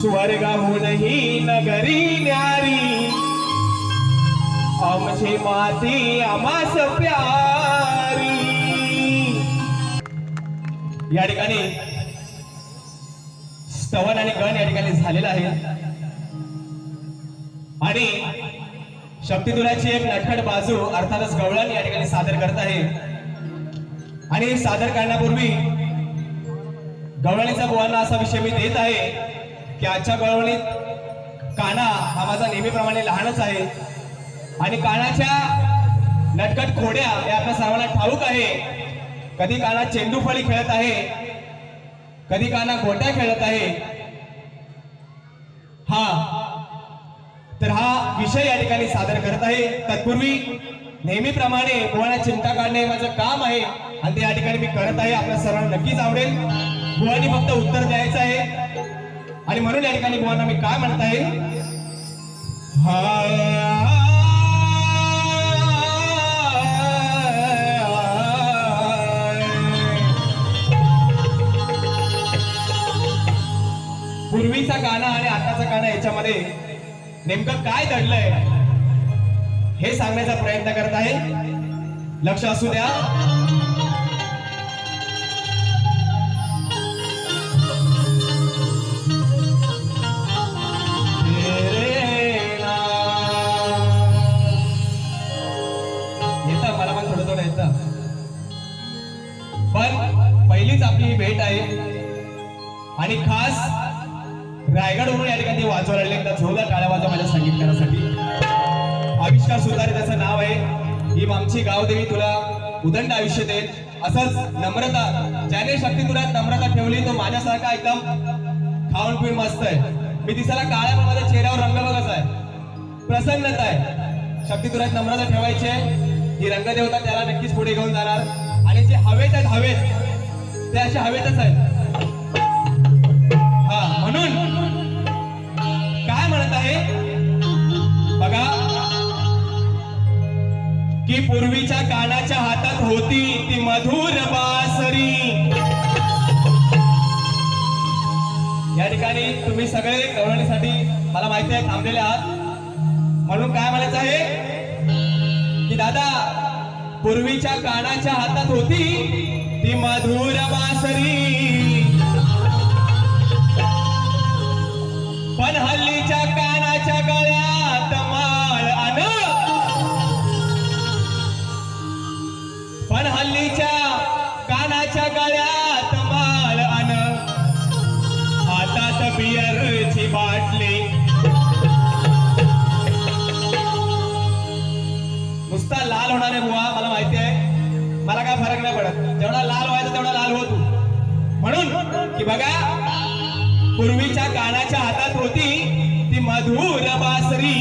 स्वर्गहूनही नगरी न्यारी। आमची माती आमास प्यारी। या ठिकाणी स्तवन आणि गण या ठिकाणी झालेला आहे. आणि शक्तिदुराची एक नटखट बाजू अर्थातच गवळण या ठिकाणी सादर करत आहे. आणि सादर करण्यापूर्वी गवळणीचा बुवांना असा विषय मी देत आहे. की आजच्या कळवणीत काना हा माझा नेहमीप्रमाणे लहानच आहे. आणि कानाच्या नटकट खोड्या या आपल्या सर्वांना ठाऊक आहे. कधी काना चेंडूफळी खेळत आहे कधी काना गोट्या खेळत आहे. हा तर हा विषय या ठिकाणी सादर करत आहे. तत्पूर्वी नेहमीप्रमाणे बुवांना चिंता काढणे हे माझं काम आहे. आणि ते या ठिकाणी मी करत आहे. आपल्या सर्वांना नक्कीच आवडेल. बुवांनी फक्त उत्तर द्यायचं आहे. आणि म्हणून या ठिकाणी बुवांना मी काय म्हणताय हा. पूर्वीचा गाणं आणि आताचा गाणं याच्यामध्ये नेमकं काय दडलंय हे सांगण्याचा प्रयत्न करत आहे. लक्ष असू द्या. आविष्कार सुतारे त्याचं नाव आहे. ही आमची गावदेवी तुला उदंड आयुष्य देईल. असंच नम्रता ज्याने शक्ती तुला नम्रता ठेवली तो माझ्यासारखा एकदम खाऊन पिऊन मस्त आहे. मी दिसायला काळ्या पण माझ्या चेहऱ्यावर रंग बघत आहे. प्रसन्नता आहे. शक्ती तुला नम्रता ठेवायची आहे. ही रंगदेवता त्याला नक्कीच पुढे घेऊन जाणार. आणि जे हवेत आहेत हवेत. ते असे हवेतच आहेत. पूर्वीच्या कानाच्या हातात होती ती मधुर बासरी. या ठिकाणी तुम्ही सगळे गवळणीसाठी मला माहिती आहे थांबलेले आहात. म्हणून काय म्हणायचं आहे? की दादा पूर्वीच्या कानाच्या हातात होती ती मधुर बासरी. पण हल्लीच्या कानाच्या गळ्यात कानाच्या गळ्यात माळ आण. हातात बियरची बाटली. नुसता लाल होणार आहे बुवा मला माहिती आहे. मला काय फरक नाही पडत. जेवढा लाल व्हायचा तेवढा लाल हो तू म्हणून की बघा पूर्वीच्या कानाच्या हातात होती ती मधुर बासरी.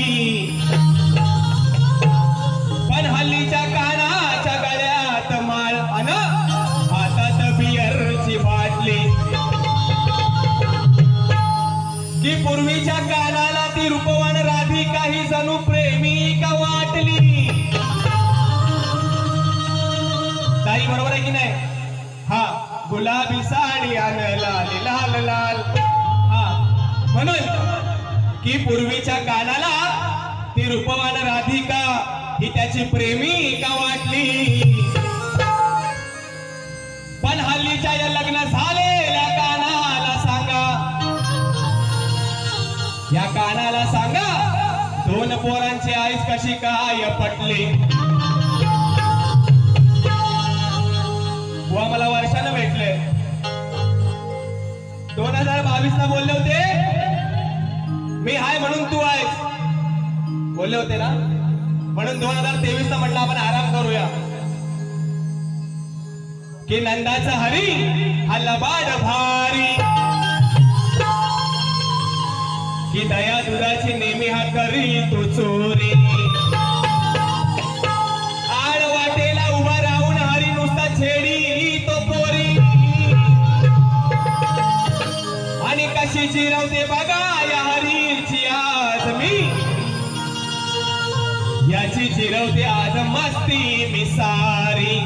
ताई बरोबर आहे की नाही? हा गुलाबी साडी आण लाल लाल. लाल हा म्हणून की पूर्वीच्या कानाला ती रूपवान राधिका ही त्याची प्रेमिका वाटली? पण हल्लीच्या या लग्न झालेल्या कानाला सांगा. या कानाला सांगा दोन पोरांची आईस कशी काय पटली? बुवा मला वर्षानं भेटले दोन हजार बावीस ला बोलले होते. मी हाय म्हणून तू आहेस. बोलले होते ना? म्हणून दोन हजार तेवीस ला म्हटलं आपण आराम करूया. की नंदाचा हरी हा लबाड भारी. की दया दुधाची नेहमी हा करी तू चोरी. कशी चिरवते बघा या हरीची आज मी. याची चिरवते आज मस्ती मी सारी.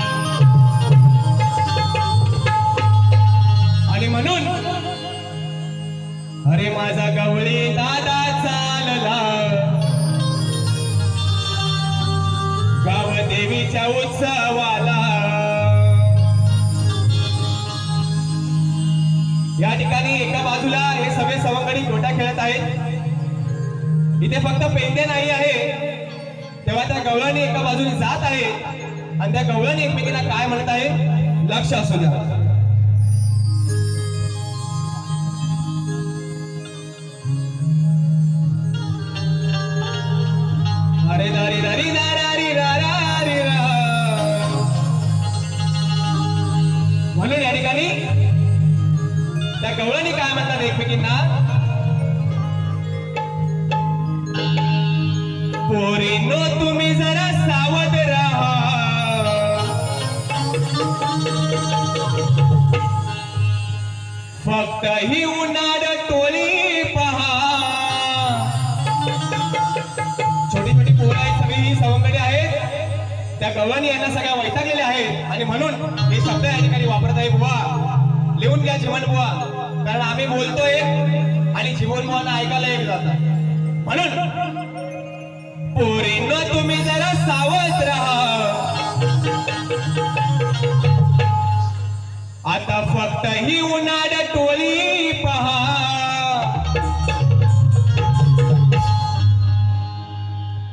आणि म्हणून अरे माझा गवळी दादा चालला. गाव देवीच्या उत्सवाला या ठिकाणी एका बाजूला हे सगळे सवंगडी गोटा खेळत आहेत. इथे फक्त पेंडे नाही आहे. तेव्हा त्या गवळणी एका बाजूने जात आहे. आणि त्या गवळणी एकमेकींना काय म्हणत आहे? लक्ष असू द्या. तुम्ही जरा सावध राहा. फक्त ही उन्हाळ टोली पहा. छोटी छोटी पोरं आहेत सगळी ही सवंगडी आहेत. त्या गवळणी यांना सगळ्या वैतागलेल्या आहेत. आणि म्हणून हे शब्द या ठिकाणी वापरत आहे बुवा. लिहून घ्या जीवन बुवा. कारण आम्ही बोलतोय आणि जीवन बुवांना ऐकायला एक जातात. म्हणून पोरींनो तुम्ही जरा सावध राहा. आता फक्त ही उन्हाळ टोळी पहा.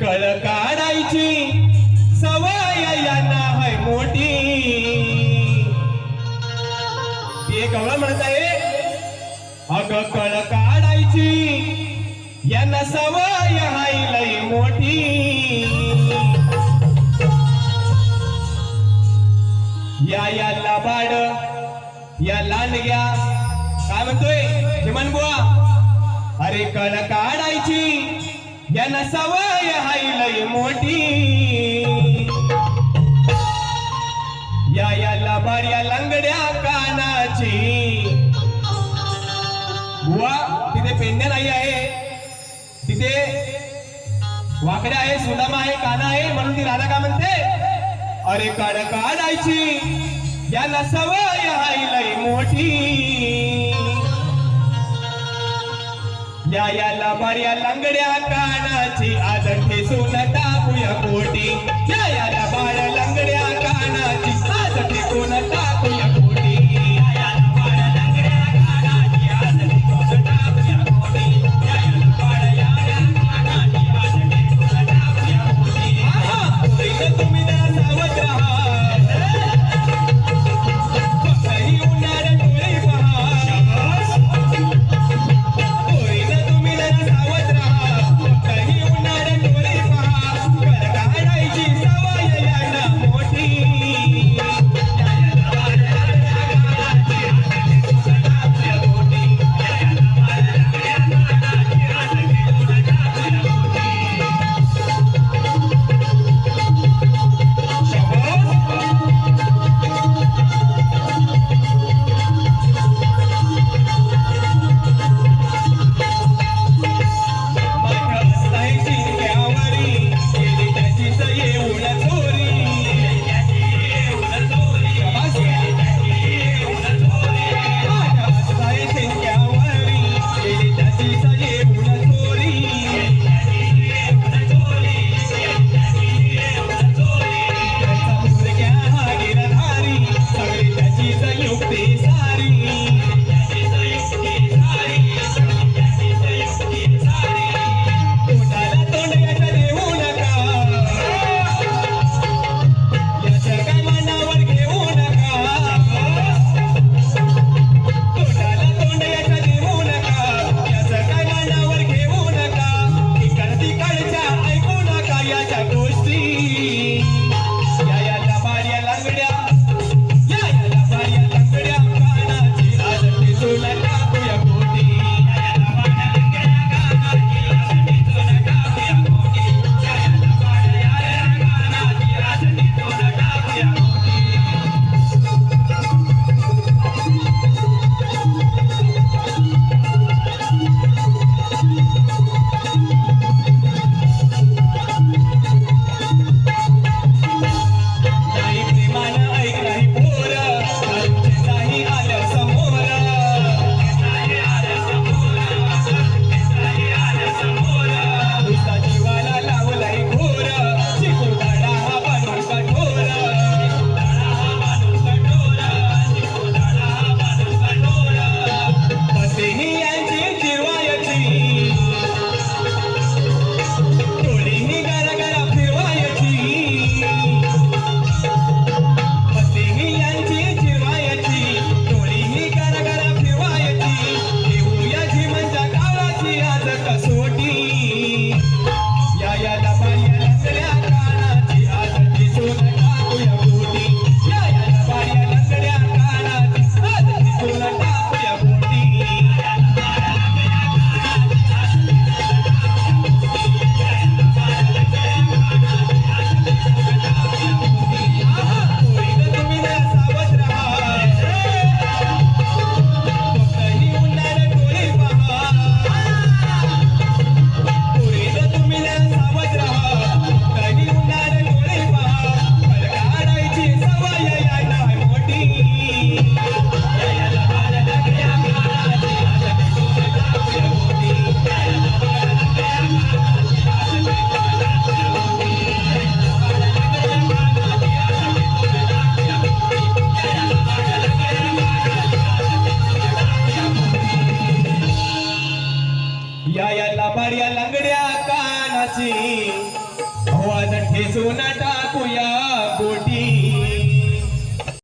कळ काढायची सवय यांना हाय मोठी. ती एक गवळ म्हणत आहे अग कळ काढायची यांना सवय हाय लई मोठी. या या लाबाड या लांडग्या काय म्हणतोय? हेमन बुवा. अरे कळ काढायची यांना सवय हाय लय मोठी. या या लाबाड या लंगड्या कानाची. बुवा तिथे पेंड्या नाही आहे. वाकड्या आहे सुदामा आहे काना आहे म्हणून ती राधा का म्हणते? अरे काढ काढायची याला सवय आई लई मोठी. या याला बऱ्या लंगड्या कानाची आज ठेसून टाकूया कोटी या याला बाळ